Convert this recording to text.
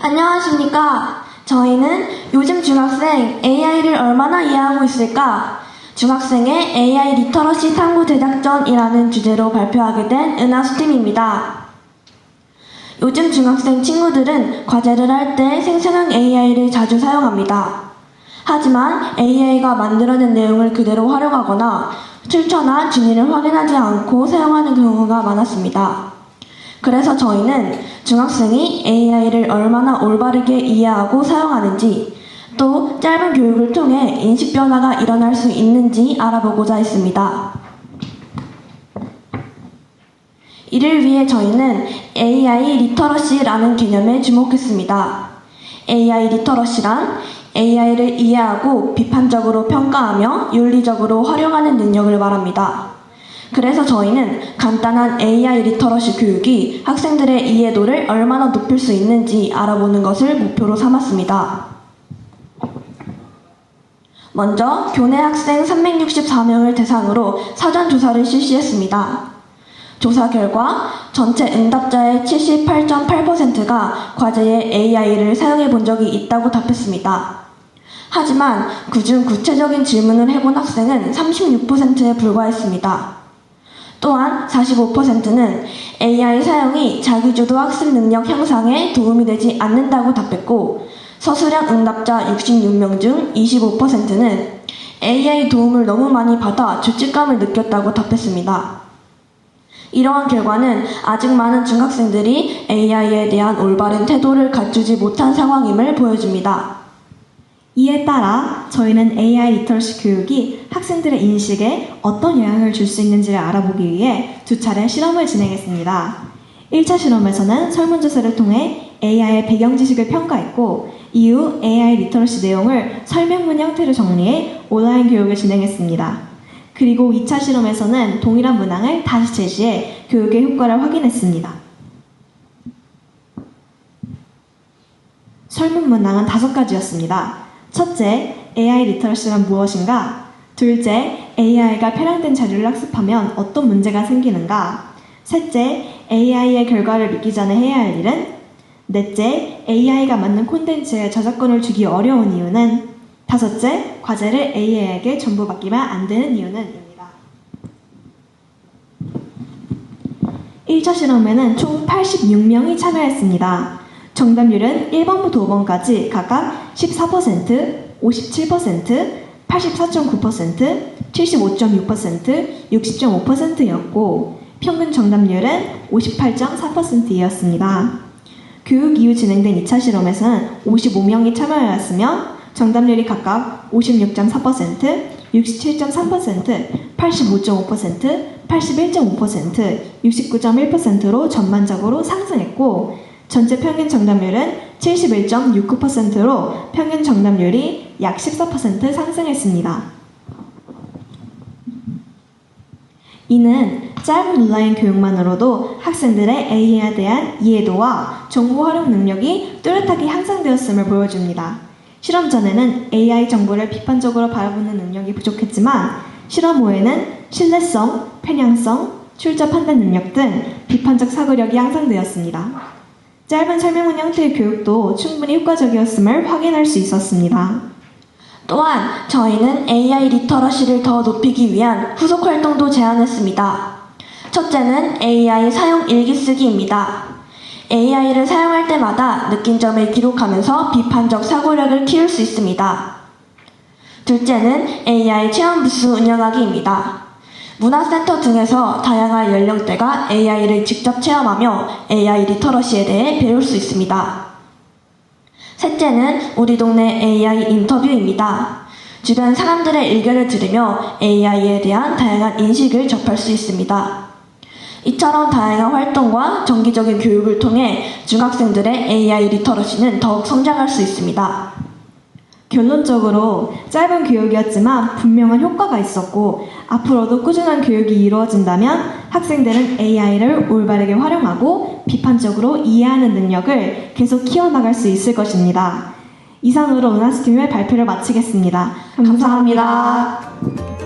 안녕하십니까. 저희는 요즘 중학생 AI를 얼마나 이해하고 있을까? 중학생의 AI 리터러시 탐구 제작전이라는 주제로 발표하게 된 은하수팀입니다. 요즘 중학생 친구들은 과제를 할 때 생성형 AI를 자주 사용합니다. 하지만 AI가 만들어낸 내용을 그대로 활용하거나 출처나 진위를 확인하지 않고 사용하는 경우가 많았습니다. 그래서 저희는 중학생이 AI를 얼마나 올바르게 이해하고 사용하는지 또 짧은 교육을 통해 인식 변화가 일어날 수 있는지 알아보고자 했습니다. 이를 위해 저희는 AI 리터러시라는 개념에 주목했습니다. AI 리터러시란 AI를 이해하고 비판적으로 평가하며 윤리적으로 활용하는 능력을 말합니다. 그래서 저희는 간단한 AI 리터러시 교육이 학생들의 이해도를 얼마나 높일 수 있는지 알아보는 것을 목표로 삼았습니다. 먼저 교내 학생 364명을 대상으로 사전 조사를 실시했습니다. 조사 결과 전체 응답자의 78.8%가 과제에 AI를 사용해 본 적이 있다고 답했습니다. 하지만 그중 구체적인 질문을 해본 학생은 36%에 불과했습니다. 또한 45%는 AI 사용이 자기주도 학습 능력 향상에 도움이 되지 않는다고 답했고 서술형 응답자 66명 중 25%는 AI 도움을 너무 많이 받아 죄책감을 느꼈다고 답했습니다. 이러한 결과는 아직 많은 중학생들이 AI에 대한 올바른 태도를 갖추지 못한 상황임을 보여줍니다. 이에 따라 저희는 AI 리터러시 교육이 학생들의 인식에 어떤 영향을 줄 수 있는지를 알아보기 위해 두 차례 실험을 진행했습니다. 1차 실험에서는 설문조사를 통해 AI의 배경 지식을 평가했고 이후 AI 리터러시 내용을 설명문 형태로 정리해 온라인 교육을 진행했습니다. 그리고 2차 실험에서는 동일한 문항을 다시 제시해 교육의 효과를 확인했습니다. 설문 문항은 다섯 가지였습니다. 첫째, AI 리터러시란 무엇인가? 둘째, AI가 편향된 자료를 학습하면 어떤 문제가 생기는가? 셋째, AI의 결과를 믿기 전에 해야 할 일은? 넷째, AI가 만든 콘텐츠에 저작권을 주기 어려운 이유는? 다섯째, 과제를 AI에게 전부 맡기면 안 되는 이유는? 입니다. 1차 실험에는 총 86명이 참여했습니다. 정답률은 1번부터 5번까지 각각 14%, 57%, 84.9%, 75.6%, 60.5%였고 평균 정답률은 58.4%이었습니다. 교육 이후 진행된 2차 실험에서는 55명이 참여하였으며 정답률이 각각 56.4%, 67.3%, 85.5%, 81.5%, 69.1%로 전반적으로 상승했고 전체 평균 정답률은 71.69%로 평균 정답률이 약 14% 상승했습니다. 이는 짧은 온라인 교육만으로도 학생들의 AI에 대한 이해도와 정보 활용 능력이 뚜렷하게 향상되었음을 보여줍니다. 실험 전에는 AI 정보를 비판적으로 바라보는 능력이 부족했지만 실험 후에는 신뢰성, 편향성, 출처 판단 능력 등 비판적 사고력이 향상되었습니다. 짧은 설명문 형태의 교육도 충분히 효과적이었음을 확인할 수 있었습니다. 또한 저희는 AI 리터러시를 더 높이기 위한 후속 활동도 제안했습니다. 첫째는 AI 사용 일기 쓰기입니다. AI를 사용할 때마다 느낀 점을 기록하면서 비판적 사고력을 키울 수 있습니다. 둘째는 AI 체험 부스 운영하기입니다. 문화센터 등에서 다양한 연령대가 AI를 직접 체험하며 AI 리터러시에 대해 배울 수 있습니다. 셋째는 우리 동네 AI 인터뷰입니다. 주변 사람들의 의견을 들으며 AI에 대한 다양한 인식을 접할 수 있습니다. 이처럼 다양한 활동과 정기적인 교육을 통해 중학생들의 AI 리터러시는 더욱 성장할 수 있습니다. 결론적으로 짧은 교육이었지만 분명한 효과가 있었고 앞으로도 꾸준한 교육이 이루어진다면 학생들은 AI를 올바르게 활용하고 비판적으로 이해하는 능력을 계속 키워나갈 수 있을 것입니다. 이상으로 은하스팀의 발표를 마치겠습니다 감사합니다. 감사합니다.